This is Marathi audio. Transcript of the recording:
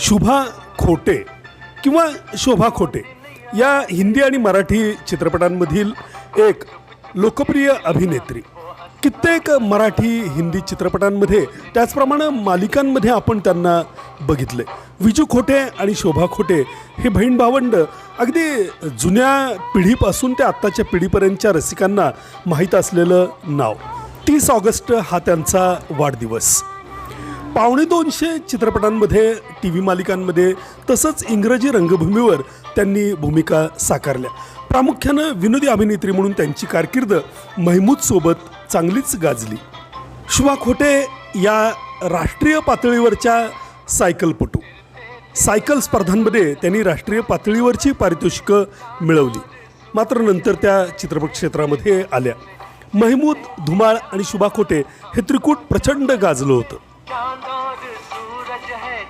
शुभा खोटे किंवा शोभा खोटे या हिंदी आणि मराठी चित्रपटांमधील एक लोकप्रिय अभिनेत्री. कित्येक मराठी हिंदी चित्रपटांमध्ये त्याचप्रमाणे मालिकांमध्ये आपण त्यांना बघितले. विजू खोटे आणि शोभा खोटे हे बहीण भावंड अगदी जुन्या पिढीपासून ते आत्ताच्या पिढीपर्यंतच्या रसिकांना माहीत असलेलं नाव. तीस ऑगस्ट हा त्यांचा वाढदिवस. पावणे दोनशे चित्रपटांमध्ये टी व्ही मालिकांमध्ये तसंच इंग्रजी रंगभूमीवर त्यांनी भूमिका साकारल्या. प्रामुख्यानं विनोदी अभिनेत्री म्हणून त्यांची कारकीर्द महमूदसोबत चांगलीच गाजली. शुभा खोटे या राष्ट्रीय पातळीवरच्या सायकलपटू. सायकल स्पर्धांमध्ये त्यांनी राष्ट्रीय पातळीवरची पारितोषिकं मिळवली. मात्र नंतर त्या चित्रपट क्षेत्रामध्ये आल्या. महमूद धुमाळ आणि शुभा खोटे हे त्रिकूट प्रचंड गाजलं होतं. शानदार सूरज है